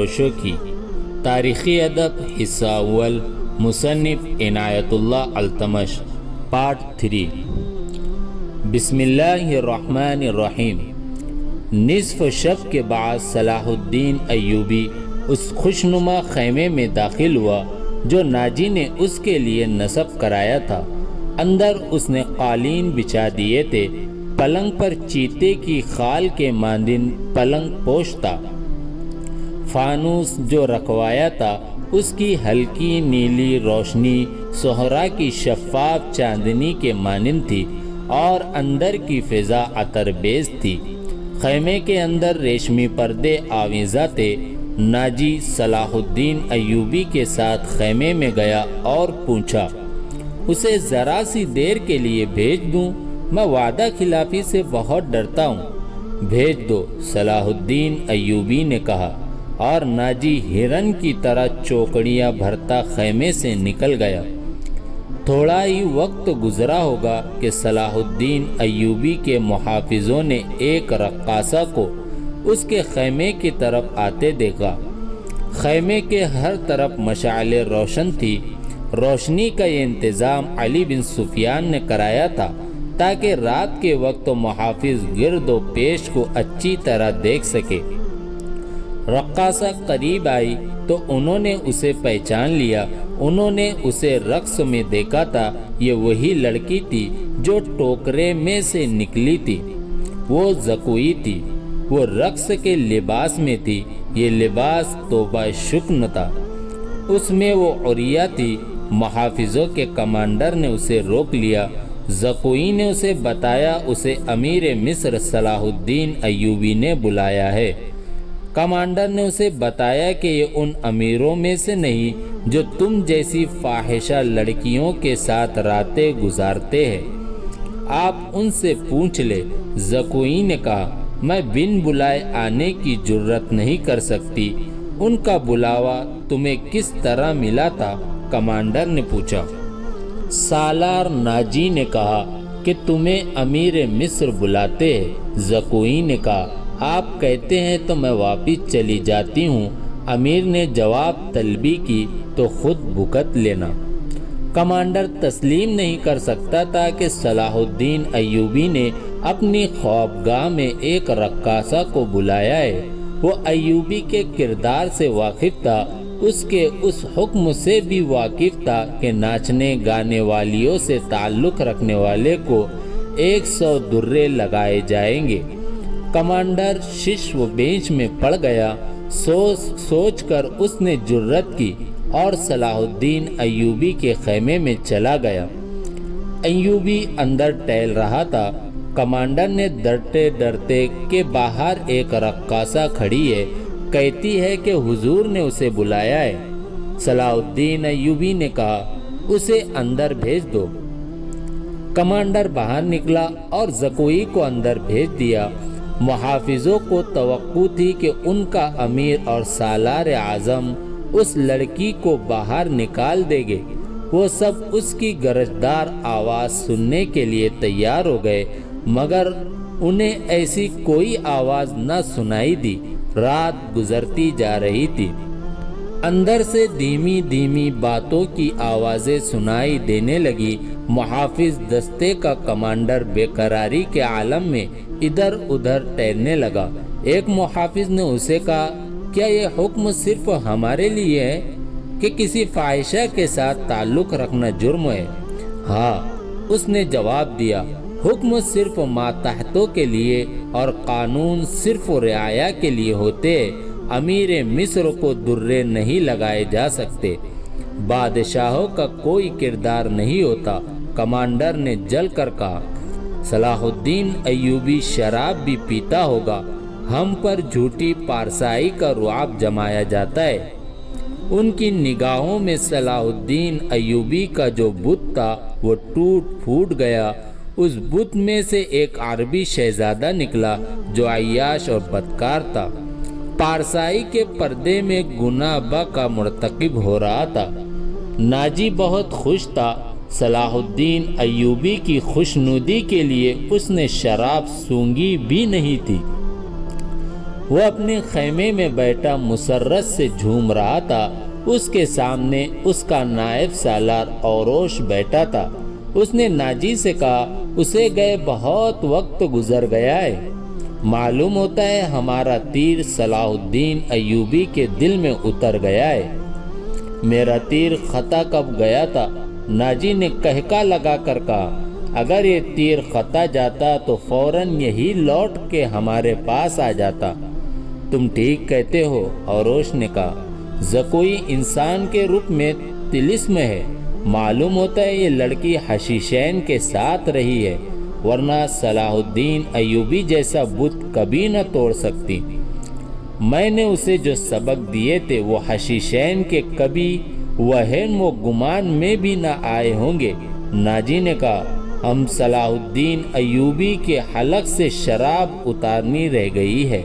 फरोशों की तारीख़ी अदब हिस्सा अव्वल मुसन्फ़ इनायतुल्लाह अल्तमश पार्ट थ्री बिस्मिल्लाहिर्रहमानिर्रहीम निसफ शब के बाद सलाहुद्दीन अयूबी उस खुशनुमा खैमे में दाखिल हुआ जो नाजी ने उसके लिए नसब कराया था अंदर उसने कालीन बिछा दिए थे पलंग पर चीते की खाल के मांदिन पलंग पोषता फानूस जो रखवाया था, उसकी हल्की नीली रोशनी, सोहरा की शफाफ चांदनी के मानिन थी और अंदर की फिजा अतरबेज थी। खैमे के अंदर रेशमी पर्दे आवीज़ा थे नाजी सलाहुद्दीन अयूबी के साथ खैमे में गया और पूछा, उसे ज़रा सी देर के लिए भेज दूँ? मैं वादा खिलाफी से बहुत डरता हूँ। भेज दो, सलाहुद्दीन अयूबी ने कहा। और नाजी हिरन की तरह चौकड़ियाँ भरता खैमे से निकल गया। थोड़ा ही वक्त गुजरा होगा कि सलाहुद्दीन अयूबी के मुहाफिजों ने एक रक्कासा को उसके खैमे की तरफ़ आते देखा। खैमे के हर तरफ़ मशाले रोशन थी। रोशनी का ये इंतज़ाम अली बिन सुफियान ने कराया था, ताकि रात के वक्त मुहाफिज गिरद पेश को अच्छी तरह देख सके। रक्कासा करीब आई तो उन्होंने उसे पहचान लिया। उन्होंने उसे रक्स में देखा था। ये वही लड़की थी जो टोकरे में से निकली थी। वो जकुई थी। वो रक्स के लिबास में थी। ये लिबास तोबा शुक्न था। उसमें वो उरिया थी। महाफिजों के कमांडर ने उसे रोक लिया। जकोई ने उसे बताया। उसे अमीर मिस्र सलाहुद्दीन अयूबी ने बुलाया है। कमांडर ने उसे बताया कि ये उन अमीरों में से नहीं, जो तुम जैसी फाहिशा लड़कियों के साथ रातें गुजारते हैं। आप उनसे पूछ ले। जकोई ने कहा, मैं बिन बुलाए आने की ज़रूरत नहीं कर सकती। उनका बुलावा तुम्हें किस तरह मिला था? कमांडर ने पूछा। सालार नाजी ने कहा कि, तुम्हें अमीर मिस्र बुलाते हैं। जकुई ने कहा आप कहते हैं तो मैं वापिस चली जाती हूँ। अमीर ने जवाब, तलबी की तो खुद भुगत लेना। कमांडर तस्लीम नहीं कर सकता था कि सलाहुद्दीन अयूबी ने अपनी ख्वाबगाह में एक रक्कासा को बुलाया है। वो अयूबी के किरदार से वाकिफ था। उसके उस हुक्म से भी वाकिफ था कि नाचने गाने वालियों से ताल्लुक़ रखने वाले को एक सौ दुर्रे लगाए जाएँगे। कमांडर शिश्व बेंच में पड़ गया। सोच सोच कर उसने जुर्रत की और सलाहुद्दीन अयूबी के खेमे में चला गया। अयूबी अंदर टहल रहा था। कमांडर ने डरते डरते के बाहर एक रक्कासा खड़ी है। कहती है कि हुजूर ने उसे बुलाया है। सलाहुद्दीन अयूबी ने कहा, उसे अंदर भेज दो। कमांडर बाहर निकला और जकोई को अंदर भेज दिया। मुहाफिजों को तो थी कि उनका अमीर और सालार आज़म उस लड़की को बाहर निकाल देंगे। वो सब उसकी गरजदार आवाज़ सुनने के लिए तैयार हो गए, मगर उन्हें ऐसी कोई आवाज़ न सुनाई दी। रात गुजरती जा रही थी। अंदर से धीमी धीमी बातों की आवाज़ें सुनाई देने लगी। मुहाफिज दस्ते का कमांडर बेकरारी के आलम में इधर उधर तैरने लगा। एक मुहाफिज ने उसे कहा, क्या ये हुक्म सिर्फ़ हमारे लिए है कि किसी ख्वाहिशा के साथ ताल्लुक़ रखना जुर्म है? हाँ उसने जवाब दिया, हुक्म सिर्फ़ मातहतों के लिए और कानून सिर्फ़ रियाया के लिए होते। अमीर मिस्र को दुर्रे नहीं लगाए जा सकते। बादशाहों का कोई किरदार नहीं होता। कमांडर ने जल कर कहा सलाहुद्दीन अयूबी शराब भी पीता होगा। हम पर झूठी पारसाई का रुआब जमाया जाता है। उनकी निगाहों में सलाहुद्दीन अयूबी का जो बुत था, वो टूट फूट गया। उस बुत में से एक अरबी शहजादा निकला, जो अयाश और बदकार था। पारसाई के पर्दे में गुनाबा का मरतकब हो रहा था। नाजी बहुत खुश था सलाहुद्दीन अयूबी की खुशनुदी के लिए उसने शराब सूँगी भी नहीं थी। वो अपने खेमे में बैठा मुसर्रत से झूम रहा था। उसके सामने उसका नायब सालार औरोश बैठा था। उसने नाजी से कहा, उसे गए बहुत वक्त गुजर गया है। मालूम होता है हमारा तीर सलाहुद्दीन अयूबी के दिल में उतर गया है। मेरा तीर खता कब गया था? नाजी ने कहका लगा कर कहा, अगर ये तीर खता जाता तो फ़ौरन यही लौट के हमारे पास आ जाता। तुम ठीक कहते हो, औरोश ने कहा जकोई इंसान के रूप में तिलिस्म है। मालूम होता है ये लड़की हशीशैन के साथ रही है, वरना सलाहुद्दीन अयूबी जैसा बुत कभी न तोड़ सकती। मैंने उसे जो सबक दिए थे वो हशीशैन के कभी वहन वो गुमान में भी न आए होंगे। नाजी ने कहा, हम सलाहुद्दीन अयूबी के हलक से शराब उतारनी रह गई है।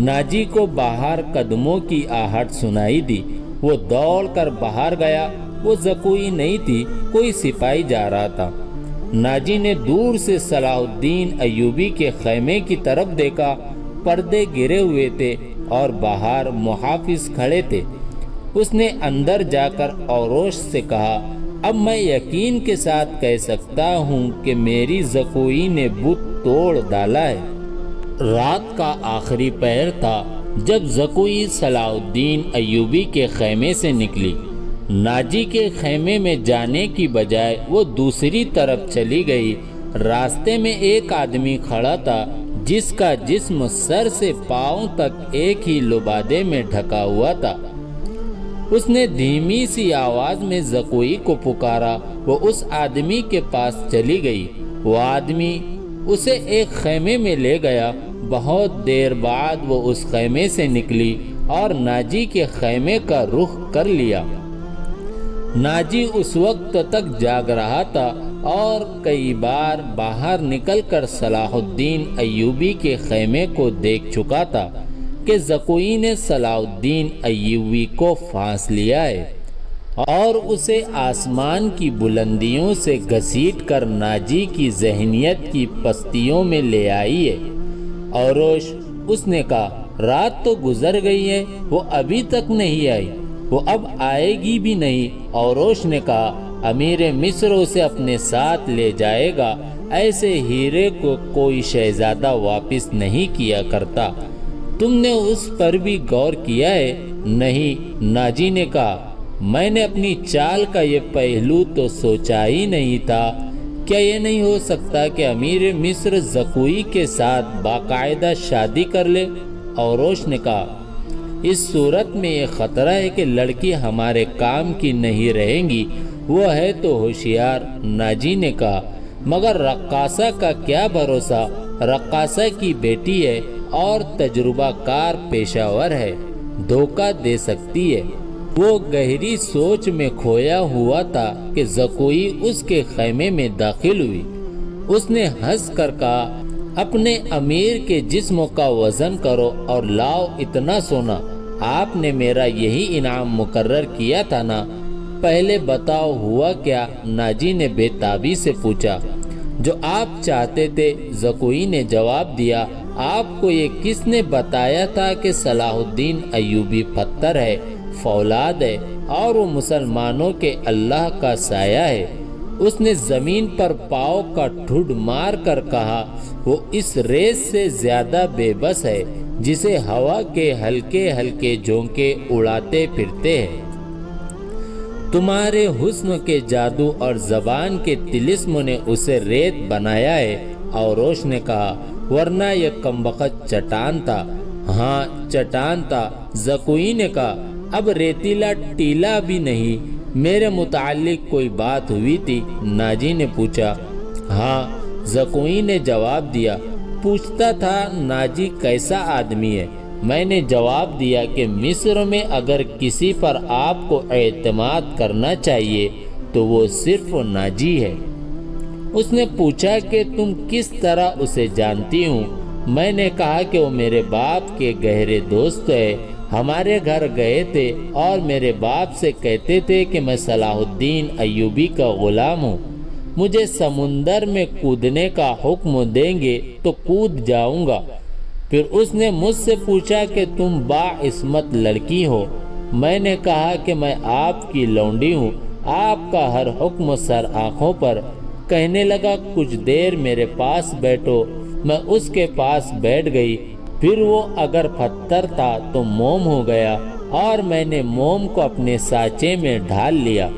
नाजी को बाहर कदमों की आहट सुनाई दी। वो दौड़ कर बाहर गया। वो जकोई नहीं थी, कोई सिपाही जा रहा था। नाजी ने दूर से सलाहुद्दीन अयूबी के खैमे की तरफ़ देखा। पर्दे गिरे हुए थे और बाहर मुहाफिज खड़े थे। उसने अंदर जाकर औरोश से कहा, अब मैं यकीन के साथ कह सकता हूँ कि मेरी जकोई ने बुत तोड़ डाला है। रात का आखिरी पहर था जब जकोई सलाउद्दीन अयूबी के खेमे से निकली। नाजी के खेमे में जाने की बजाय वो दूसरी तरफ़ चली गई। रास्ते में एक आदमी खड़ा था जिसका जिस्म सर से पाँव तक एक ही लुबादे में ढका हुआ था। उसने धीमी सी आवाज़ में जकोई को पुकारा। वो उस आदमी के पास चली गई। वो आदमी उसे एक खेमे में ले गया। बहुत देर बाद वो उस खेमे से निकली और नाजी के खेमे का रुख कर लिया। नाजी उस वक्त तक जाग रहा था और कई बार बाहर निकलकर सलाहुद्दीन अयूबी के खेमे को देख चुका था। कि जकोई ने सलाहुद्दीन अयूबी को फांस लिया है और उसे आसमान की बुलंदियों से घसीट कर नाजी की जहनीत की पस्तियों में ले आई है। औरोश, उसने कहा, रात तो गुजर गई है, वो अभी तक नहीं आई, वो अब आएगी भी नहीं। औरोश ने कहा, अमीर मिस्र उसे अपने साथ ले जाएगा, ऐसे हीरे को कोई शहजादा वापस नहीं किया करता। तुमने उस पर भी गौर किया है? नहीं, नाजी ने कहा, मैंने अपनी चाल का ये पहलू तो सोचा ही नहीं था। क्या ये नहीं हो सकता कि अमीर मिस्र जकुई के साथ बाकायदा शादी कर ले? औरोश ने कहा, इस सूरत में ये ख़तरा है कि लड़की हमारे काम की नहीं रहेंगी। वो है तो होशियार, नाजी ने कहा। मगर रक्कासा का क्या भरोसा? रक्कासा की बेटी है और तजुर्बाकार पेशावर है, धोखा दे सकती है। वो गहरी सोच में खोया हुआ था कि जकोई उसके खेमे में दाखिल हुई। उसने हंस कर कहा, अपने अमीर के जिस्म का वज़न करो और लाओ इतना सोना। आपने मेरा यही इनाम मुकर्र किया था ना? पहले बताओ हुआ क्या? नाजी ने बेताबी से पूछा। जो आप चाहते थे, जकोई ने जवाब दिया आपको ये किसने बताया था कि सलाहुद्दीन अयूबी पत्थर है, फौलाद है और वो मुसलमानों के अल्लाह का साया है? उसने ज़मीन पर पाव का ठुड मार कर कहा, वो इस रेस से ज़्यादा बेबस है, जिसे हवा के हल्के हल्के झोंके उड़ाते फिरते हैं। तुम्हारे हुस्न के जादू और जबान के तिलिस्म ने उसे रेत बनाया है। और रोश ने कहा वरना यह कमबख्त चटान था। हाँ चटान था जकुई ने कहा अब रेतीला टीला भी नहीं। मेरे मुतालिक कोई बात हुई थी? नाजी ने पूछा। हाँ जकोई ने जवाब दिया। पूछता था, नाजी कैसा आदमी है? मैंने जवाब दिया कि मिस्र में अगर किसी पर आपको एतमाद करना चाहिए तो वो सिर्फ़ नाजी है। उसने पूछा कि तुम किस तरह उसे जानती हूँ? मैंने कहा कि वो मेरे बाप के गहरे दोस्त है। हमारे घर गए थे और मेरे बाप से कहते थे कि मैं सलाहुद्दीन अयूबी का ग़ुलाम हूँ। मुझे समुंदर में कूदने का हुक्म देंगे तो कूद जाऊँगा। फिर उसने मुझसे पूछा कि तुम बाइस्मत लड़की हो। मैंने कहा कि मैं आपकी लौंडी हूँ। आपका हर हुक्म सर आँखों पर कहने लगा, कुछ देर मेरे पास बैठो। मैं उसके पास बैठ गई। फिर वो अगर पत्थर था तो मोम हो गया और मैंने मोम को अपने साचे में ढाल लिया।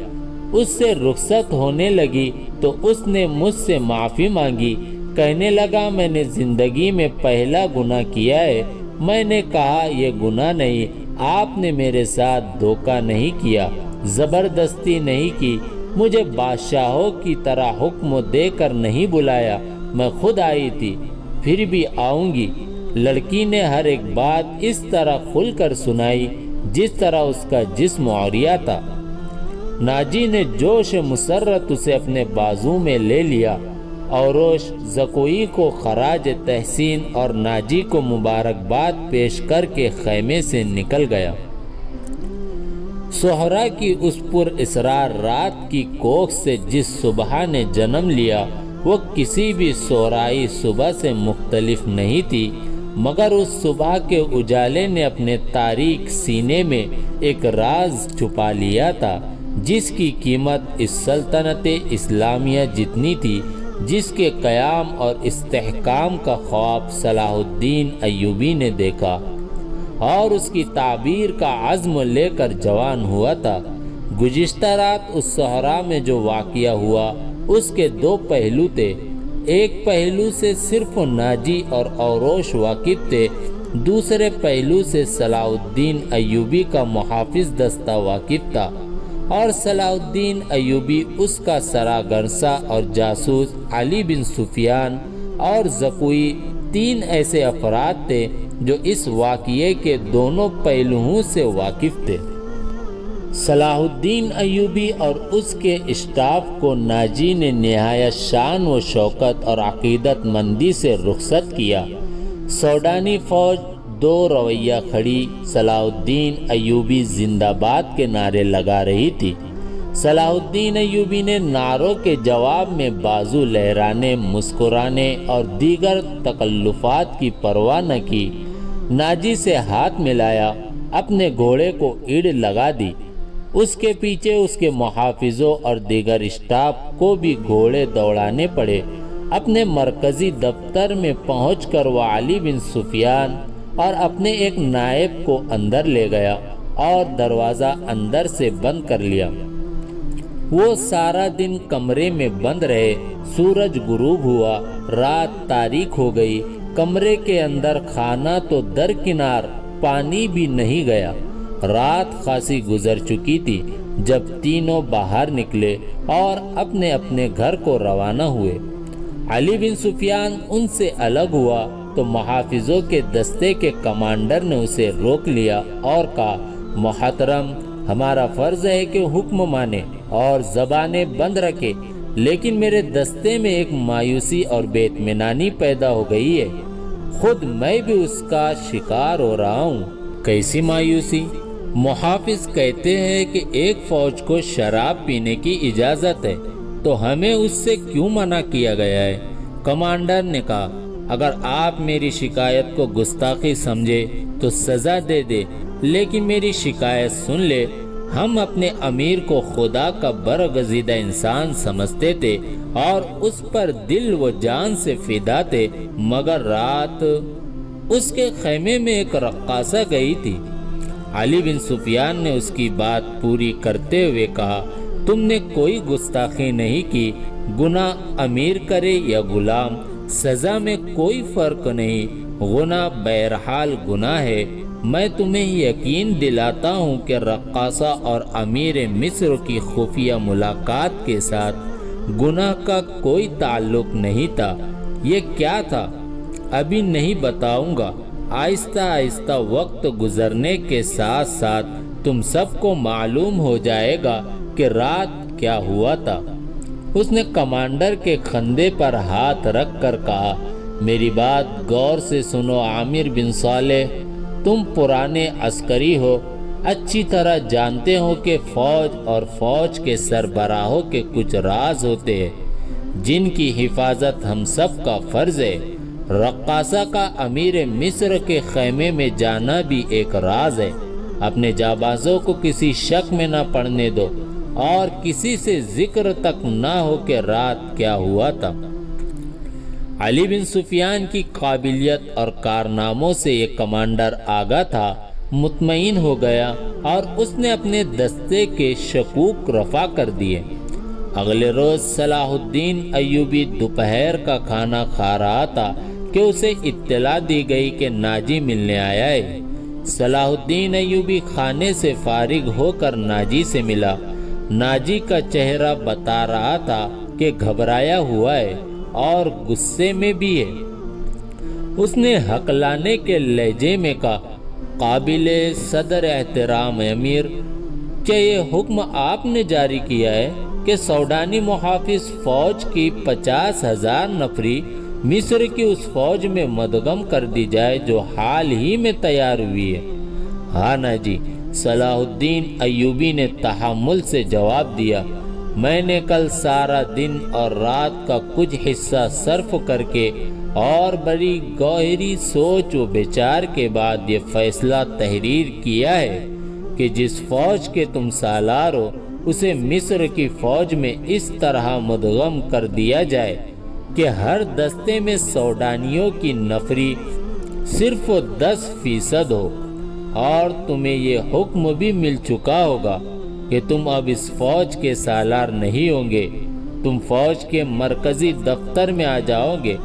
उससे रुखसत होने लगी तो उसने मुझसे माफ़ी मांगी। कहने लगा, मैंने ज़िंदगी में पहला गुना किया है। मैंने कहा यह गुना नहीं, आपने मेरे साथ धोखा नहीं किया, ज़बरदस्ती नहीं की। मुझे बादशाहों की तरह हुक्म देकर नहीं बुलाया। मैं खुद आई थी, फिर भी आऊँगी। लड़की ने हर एक बात इस तरह खुलकर सुनाई, जिस तरह उसका जिस्म औरिया था। नाजी ने जोश मुसरत उसे अपने बाजू में ले लिया औरोश जकोई को खराज तहसीन और नाजी को मुबारकबाद पेश करके खैमे से निकल गया। सोहरा की उस पुर इसरार रात की कोख से जिस सुबह ने जन्म लिया, वो किसी भी सोहराई सुबह से मुख्तलिफ़ नहीं थी, मगर उस सुबह के उजाले ने अपने तारीख सीने में एक राज छुपा लिया था, जिसकी कीमत इस सल्तनत इस्लामिया जितनी थी, जिसके क़याम और इस्तेहकाम का ख्वाब सलाहुद्दीन अयूबी ने देखा। और उसकी ताबीर का आज़म लेकर जवान हुआ था। गुज्त रात उस सहरा में जो वाक़ हुआ, उसके दो पहलू थे। एक पहलू से सिर्फ़ नाजी और औरोश वाकिफ थे। दूसरे पहलू से सलाउद्दीन अयूबी का मुहाफ़ दस्ता वाकिफ था। और सलाउद्दीन अयूबी उसका सरागरसा और जासूस अली बिन सुफियान और जकुई तीन ऐसे अफराद थे जो इस वाक़े के दोनों पहलुओं से वाकिफ थे। सलाहुद्दीन अयूबी और उसके स्टाफ को नाजी ने नहायत शान व शौकत और अकीदत मंदी से रुखसत किया। सोडानी फौज दो रवैया खड़ी सलाहुद्दीन अयूबी जिंदाबाद के नारे लगा रही थी। सलाहुद्दीन अयूबी ने नारों के जवाब में बाजू लहराने, मुस्कुराने और दीगर तकल्लुफात की परवाह न की। नाजी से हाथ मिलाया, अपने घोड़े को ईड़ लगा दी। उसके पीछे उसके मुहाफिजों और दीगर स्टाफ को भी घोड़े दौड़ाने पड़े। अपने मरकजी दफ्तर में पहुंचकर वह अली बिन सुफियान और अपने एक नायब को अंदर ले गया और दरवाज़ा अंदर से बंद कर लिया। वो सारा दिन कमरे में बंद रहे। सूरज गुरूब हुआ। रात तारीख हो गई। कमरे के अंदर खाना तो दरकिनार पानी भी नहीं गया। रात खासी गुजर चुकी थी, जब तीनों बाहर निकले और अपने अपने घर को रवाना हुए। अली बिन सुफियान उनसे अलग हुआ तो मुहाफिजों के दस्ते के कमांडर ने उसे रोक लिया और कहा, मोहतरम, हमारा फ़र्ज़ है कि हुक्म माने। और जबाने बंद रखे। लेकिन मेरे दस्ते में एक मायूसी और बेतमिनानी पैदा हो गई है। खुद मैं भी उसका शिकार हो रहा हूँ। कैसी मायूसी? मुहाफिज कहते हैं कि एक फौज को शराब पीने की इजाज़त है तो हमें उससे क्यों मना किया गया है? कमांडर ने कहा, अगर आप मेरी शिकायत को गुस्ताखी समझे तो सज़ा दे दे, लेकिन मेरी शिकायत सुन ले हम अपने अमीर को खुदा का बरगजीदा इंसान समझते थे और उस पर दिल व जान से फिदा थे, मगर रात उसके खेमे में एक रक्कासा गई थी। अली बिन सुफियान ने उसकी बात पूरी करते हुए कहा, तुमने कोई गुस्ताखी नहीं की गुना अमीर करे या गुलाम, सजा में कोई फ़र्क नहीं गुना बहरहाल गुना है मैं तुम्हें यकीन दिलाता हूँ कि रक्कासा और अमीर मिस्र की खुफिया मुलाकात के साथ गुनाह का कोई ताल्लुक नहीं था। ये क्या था? अभी नहीं बताऊँगा। आहिस्ता आहिस्ता वक्त गुजरने के साथ साथ तुम सबको मालूम हो जाएगा कि रात क्या हुआ था। उसने कमांडर के खंदे पर हाथ रख कर कहा, मेरी बात गौर से सुनो, आमिर बिन साले तुम पुराने अस्करी हो। अच्छी तरह जानते हो कि फौज और फौज के सरबराहों के कुछ राज होते हैं, जिनकी हिफाजत हम सब का फ़र्ज़ है। रक्कासा का अमीर मिस्र के खेमे में जाना भी एक राज है। अपने जाबाजों को किसी शक में ना पड़ने दो, और किसी से ज़िक्र तक ना हो कि रात क्या हुआ था। अली बिन सुफियान की काबिलियत और कारनामों से एक कमांडर आगा था, मुतमईन हो गया और उसने अपने दस्ते के शकूक रफा कर दिए। अगले रोज सलाहुद्दीन अयूबी दोपहर का खाना खा रहा था कि उसे इत्तला दी गई कि नाजी मिलने आया है। सलाहुद्दीन अयूबी खाने से फारिग होकर नाजी से मिला। नाजी का चेहरा बता रहा था कि घबराया हुआ है। और गुस्से में भी है। उसने हकलाने के लहजे में कहा, काबिल सदर एहतराम अमीर। क्या ये हुक्म आपने जारी किया है कि सौडानी मुहाफिज फौज की पचास हज़ार नफरी मिस्र की उस फौज में मदगम कर दी जाए जो हाल ही में तैयार हुई है? हाँ ना जी, सलाहुद्दीन अयूबी ने तहमुल से जवाब दिया मैंने कल सारा दिन और रात का कुछ हिस्सा सर्फ करके और बड़ी गहरी सोच व विचार के बाद ये फैसला तहरीर किया है कि जिस फौज के तुम सालार हो, उसे मिस्र की फौज में इस तरह मुदगम कर दिया जाए कि हर दस्ते में सौडानियों की नफरी सिर्फ़ दस फ़ीसद हो और तुम्हें ये हुक्म भी मिल चुका होगा कि तुम अब इस फौज के सालार नहीं होंगे। तुम फौज के मरकजी दफ्तर में आ जाओगे।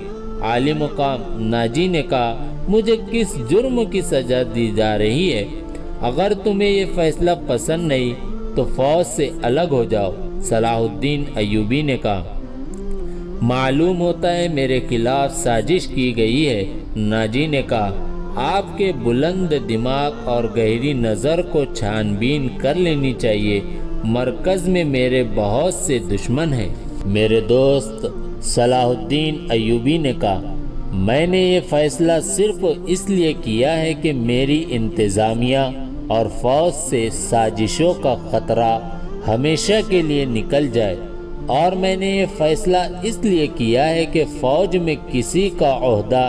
आलिम मुकाम नाजी ने कहा, मुझे किस जुर्म की सजा दी जा रही है? अगर तुम्हें ये फैसला पसंद नहीं तो फौज से अलग हो जाओ, सलाहुद्दीन अयूबी ने कहा। मालूम होता है मेरे खिलाफ साजिश की गई है, नाजी ने कहा। आपके बुलंद दिमाग और गहरी नज़र को छानबीन कर लेनी चाहिए। मरकज़ में मेरे बहुत से दुश्मन हैं। मेरे दोस्त सलाहुद्दीन अयूबी ने कहा, मैंने ये फ़ैसला सिर्फ़ इसलिए किया है कि मेरी इंतज़ामिया और फौज से साजिशों का ख़तरा हमेशा के लिए निकल जाए। और मैंने ये फ़ैसला इसलिए किया है कि फ़ौज में किसी का अहदा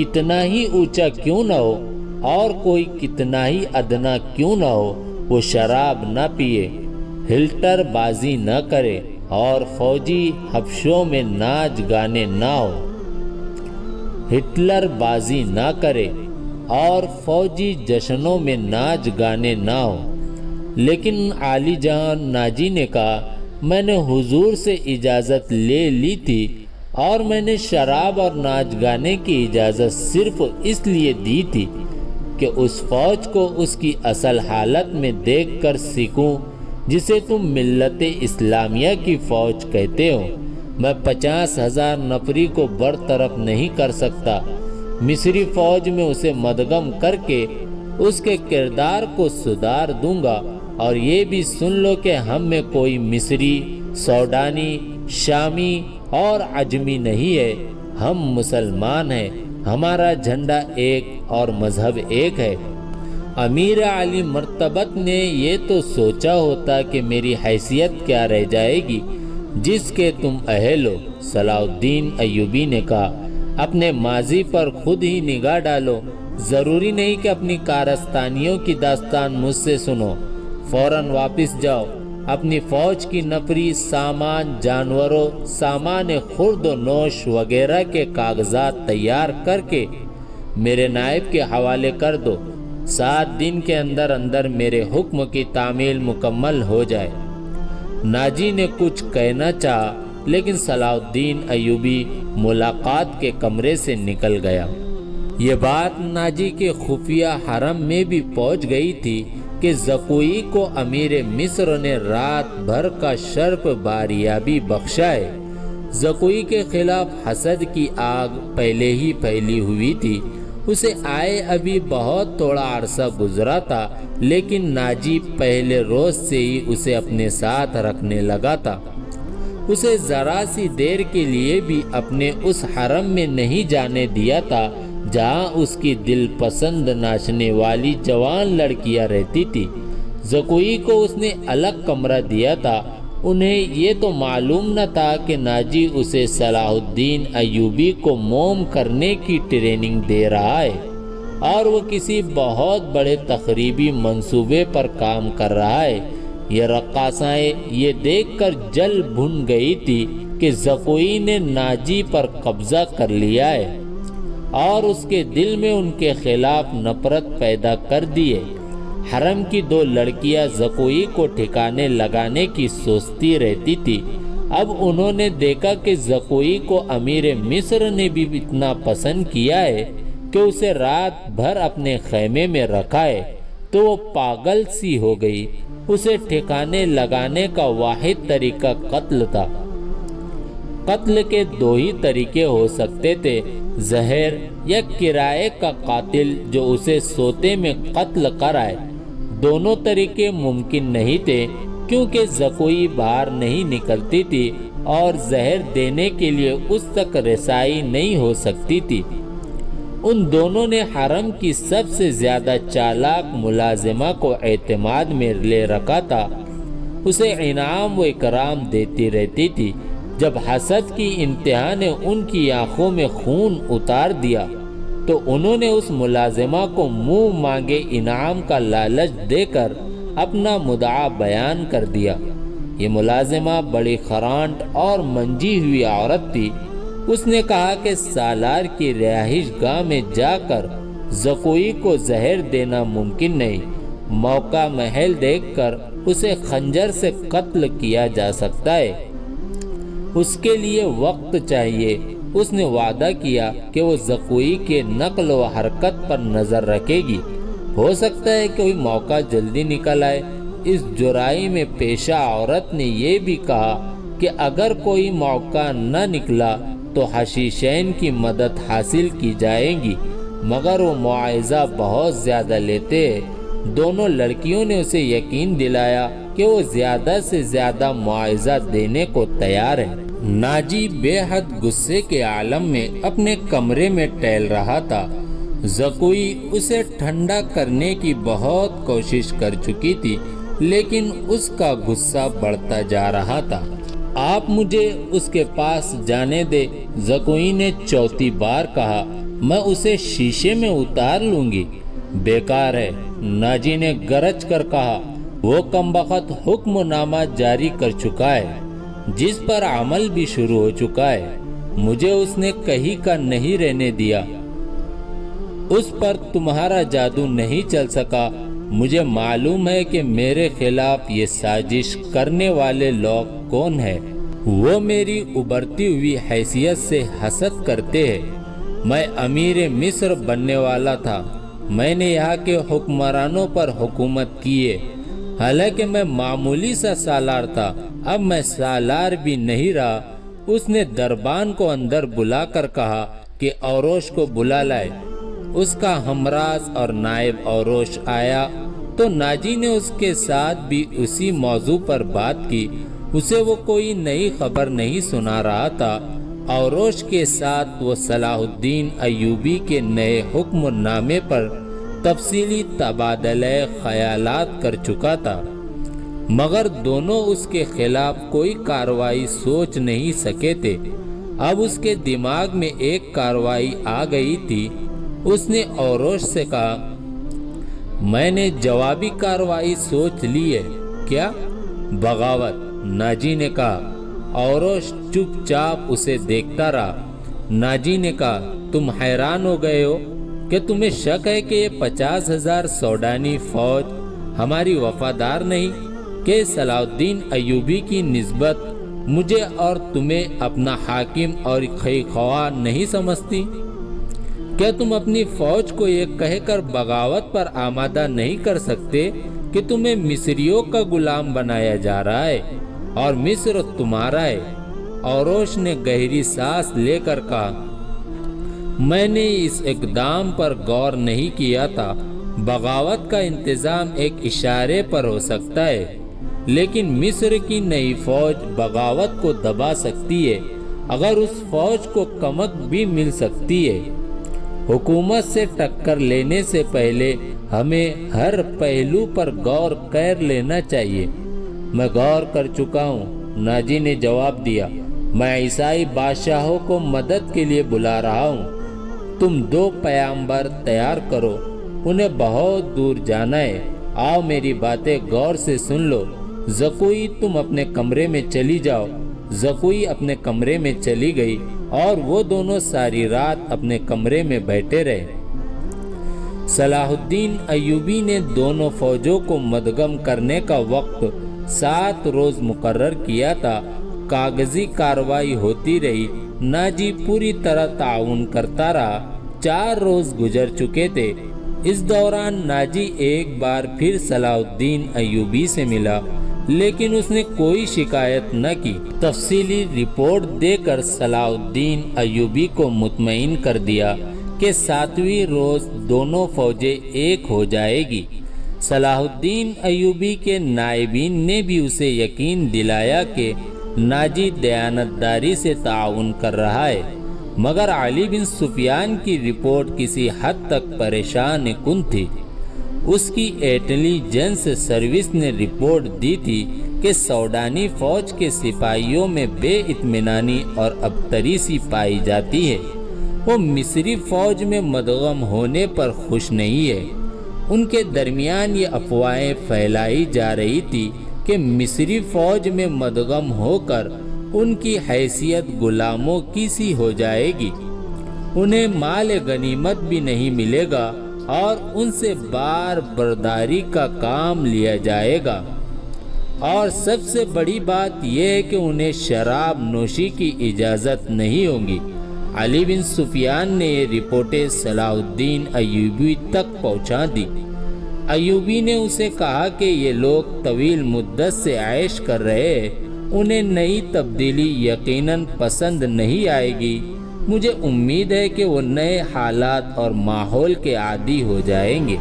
कितना ही ऊँचा क्यों ना हो, और कोई कितना ही अदना क्यों ना हो, वो शराब न पिए हिल्टर बाजी न करे, और फौजी हफ्शों में नाच गाने ना हो। हिटलर बाजी ना करे, और फौजी जश्नों में नाच गाने ना हो। लेकिन आली जहान नाजी ने कहा, मैंने हुजूर से इजाज़त ले ली थी और मैंने शराब और नाच गाने की इजाज़त सिर्फ़ इसलिए दी थी कि उस फौज को उसकी असल हालत में देखकर सीखूं, जिसे तुम मिल्लत इस्लामिया की फौज कहते हो। मैं पचास हज़ार नफरी को बरतरफ नहीं कर सकता। मिस्री फौज में उसे मदगम करके उसके किरदार को सुधार दूँगा और ये भी सुन लो कि हम में कोई मिस्री, सौडानी, शामी और अजमी नहीं है। हम मुसलमान हैं। हमारा झंडा एक और मज़हब एक है। अमीर अली मरतबत ने ये तो सोचा होता कि मेरी हैसियत क्या रह जाएगी, जिसके तुम अहल हो, सलाउद्दीन अयूबी ने कहा। अपने माजी पर खुद ही निगाह डालो। ज़रूरी नहीं कि अपनी कारस्तानियों की दास्तान मुझसे सुनो। फ़ौरन वापस जाओ। अपनी फौज की नफरी सामान, जानवरों सामान खुर्द नोश वगैरह के कागजात तैयार करके मेरे नायब के हवाले कर दो। सात दिन के अंदर अंदर मेरे हुक्म की तामील मुकम्मल हो जाए। नाजी ने कुछ कहना चाहा, लेकिन सलाउद्दीन अयूबी मुलाकात के कमरे से निकल गया। ये बात नाजी के खुफिया हरम में भी पहुँच गई थी कि जकोई को अमीर मिस्र ने रात भर का शर्फ बारियाबी बख्शा है जकोई के खिलाफ हसद की आग पहले ही फैली हुई थी। उसे आए अभी बहुत थोड़ा अरसा गुजरा था, लेकिन नाजी पहले रोज से ही उसे अपने साथ रखने लगा था। उसे जरा सी देर के लिए भी अपने उस हरम में नहीं जाने दिया था जहाँ उसकी दिल पसंद नाचने वाली जवान लड़कियाँ रहती थी। जकोई को उसने अलग कमरा दिया था। उन्हें ये तो मालूम न था कि नाजी उसे सलाहुद्दीन अयूबी को मोम करने की ट्रेनिंग दे रहा है और वो किसी बहुत बड़े तकरीबी मंसूबे पर काम कर रहा है। ये रक्कासाएँ ये देखकर जल भुन गई थी कि जकोई ने नाजी पर कब्जा कर लिया है। और उसके दिल में उनके खिलाफ नफरत पैदा कर दिए। हरम की दो लड़कियाँ जकोई को ठिकाने लगाने की सोचती रहती थी। अब उन्होंने देखा कि जकोई को अमीर मिस्र ने भी इतना पसंद किया है कि उसे रात भर अपने खेमे में रखा है। तो वो पागल सी हो गई। उसे ठिकाने लगाने का वाहिद तरीका कत्ल था। कत्ल के दो ही तरीके हो सकते थे, जहर या किराए का कातिल जो उसे सोते में कत्ल कराए। दोनों तरीके मुमकिन नहीं थे, क्योंकि जकोई बाहर नहीं निकलती थी और जहर देने के लिए उस तक रसाई नहीं हो सकती थी। उन दोनों ने हरम की सबसे ज़्यादा चालाक मुलाजिमा को एतमाद में ले रखा था। उसे इनाम व इकराम देती रहती थी जब हसद की इंतहा ने उनकी आँखों में खून उतार दिया तो उन्होंने उस मुलाजिमा को मुँह मांगे इनाम का लालच देकर अपना मुदा बयान कर दिया। ये मुलाजिमा बड़ी खरांट और मंजी हुई औरत थी। उसने कहा कि सालार की रिहाइश गाह में जाकर जकोई को जहर देना मुमकिन नहीं। मौका महल देखकर उसे खंजर से कत्ल किया जा सकता है। उसके लिए वक्त चाहिए। उसने वादा किया कि वो जकोई के नकल व हरकत पर नज़र रखेगी। हो सकता है कोई मौका जल्दी निकल आए। इस जुराई में पेशा औरत ने यह भी कहा कि अगर कोई मौका न निकला तो हशीशैन की मदद हासिल की जाएगी, मगर वो मुआवजा बहुत ज़्यादा लेते दोनों लड़कियों ने उसे यकीन दिलाया कि वो ज़्यादा से ज़्यादा मुआवजा देने को तैयार है। नाजी बेहद गुस्से के आलम में अपने कमरे में टहल रहा था। जकोई उसे ठंडा करने की बहुत कोशिश कर चुकी थी, लेकिन उसका गुस्सा बढ़ता जा रहा था। आप मुझे उसके पास जाने दे, जकुई ने चौथी बार कहा। मैं उसे शीशे में उतार लूँगी। बेकार है, नाजी ने गरज कर कहा। वो कम वक्त हुक्मनामा जारी कर चुका है, जिस पर अमल भी शुरू हो चुका है। मुझे उसने कहीं का नहीं रहने दिया। उस पर तुम्हारा जादू नहीं चल सका। मुझे मालूम है कि मेरे खिलाफ ये साजिश करने वाले लोग कौन है। वो मेरी उभरती हुई हैसियत से हसद करते हैं। मैं अमीर मिस्र बनने वाला था। मैंने यहाँ के हुक्मरानों पर हुकूमत की है। हालाँकि मैं मामूली सा सालार था, अब मैं सालार भी नहीं रहा। उसने दरबान को अंदर बुलाकर कहा कि औरोश को बुला लाए। उसका हमराज और नायब औरोश आया तो नाजी ने उसके साथ भी उसी मौजू पर बात की। उसे वो कोई नई खबर नहीं सुना रहा था। औरोश के साथ वो सलाहुद्दीन अयूबी के नए हुक्मनामे पर तफसीली तबादल ख्याल कर चुका था, मगर दोनों उसके खिलाफ कोई कार्रवाई सोच नहीं सके थे। अब उसके दिमाग में एक कार्रवाई आ गई थी। उसने औरोश से कहा, मैंने जवाबी कार्रवाई सोच ली है, क्या? बगावत, नाजी ने कहा, औरोश चुपचाप उसे देखता रहा। नाजी ने कहा, तुम हैरान हो गए हो? कि तुम्हें शक है कि ये पचास हज़ार सौडानी फौज हमारी वफादार नहीं, कि सलाउद्दीन अयूबी की नस्बत मुझे और तुम्हें अपना हाकिम और खवा नहीं समझती? क्या तुम अपनी फौज को ये कहकर बगावत पर आमादा नहीं कर सकते कि तुम्हें मिस्रियों का गुलाम बनाया जा रहा है और मिस्र तुम्हारा है? औरोश ने गहरी सांस लेकर कहा मैंने इस इकदाम पर गौर नहीं किया था। बगावत का इंतज़ाम एक इशारे पर हो सकता है, लेकिन मिस्र की नई फौज बगावत को दबा सकती है, अगर उस फौज को कमक भी मिल सकती है। हुकूमत से टक्कर लेने से पहले हमें हर पहलू पर गौर कर लेना चाहिए। मैं गौर कर चुका हूँ, नाजी ने जवाब दिया। मैं ईसाई बादशाहों को मदद के लिए बुला रहा हूँ। तुम दो पैम्बर तैयार करो, उन्हें बहुत दूर जाना है। आओ मेरी बातें गौर से सुन लो। जकुई, तुम अपने कमरे में चली जाओ। जकुई अपने कमरे में चली गई और वो दोनों सारी रात अपने कमरे में बैठे रहे। सलाहुद्दीन अयूबी ने दोनों फौजों को मदगम करने का वक्त सात रोज मुकर्र किया था। कागज़ी कार्रवाई होती रही। नाजी पूरी तरह ताउन करता रहा। चार रोज गुजर चुके थे। इस दौरान नाजी एक बार फिर सलाहुद्दीन अयूबी से मिला, लेकिन उसने कोई शिकायत न की। तफसीली रिपोर्ट देकर सलाहुद्दीन अयूबी को मुतमईन कर दिया कि सातवीं रोज दोनों फौजें एक हो जाएगी। सलाहुद्दीन अयूबी के नायबीन ने भी उसे यकीन दिलाया कि नाजी दयानतदारी से ताउन कर रहा है। मगर अली बिन सुफियान की रिपोर्ट किसी हद तक परेशान कुन थी। उसकी इंटेलिजेंस सर्विस ने रिपोर्ट दी थी कि सौडानी फौज के सिपाहियों में बेइतमानी और अबतरी सी पाई जाती है। वो मिस्री फौज में मदगम होने पर खुश नहीं है। उनके दरमियान ये अफवाहें फैलाई जा रही थी कि मिस्री फौज में मदगम होकर उनकी हैसियत गुलामों की सी हो जाएगी। उन्हें माल गनीमत भी नहीं मिलेगा और उनसे बार बर्दारी का काम लिया जाएगा। और सबसे बड़ी बात यह है कि उन्हें शराब नोशी की इजाज़त नहीं होगी। अली बिन सुफियान ने ये रिपोर्टें सलाउद्दीन अयूबी तक पहुँचा दी। अयूबी ने उसे कहा कि ये लोग तवील मुद्दत से आयश कर रहे उन्हें नई तब्दीली यकीनन पसंद नहीं आएगी। मुझे उम्मीद है कि वो नए हालात और माहौल के आदि हो जाएँगे।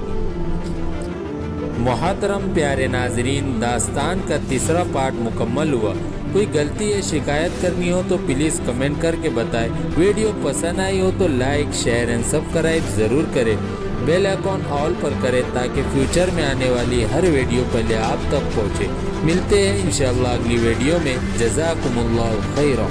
मोहतरम प्यारे नाजरीन, दास्तान का तीसरा पार्ट मुकम्मल हुआ। कोई गलती या शिकायत करनी हो तो प्लीज़ कमेंट करके बताएँ। वीडियो पसंद आई हो तो लाइक, शेयर एंड सब्सक्राइब ज़रूर करें। बेल आइकॉन ऑल पर करें ताकि फ्यूचर में आने वाली हर वीडियो पहले आप तक पहुँचे। मिलते हैं इंशाल्लाह अगली वीडियो में। जजाकुमुल्लाह खैरा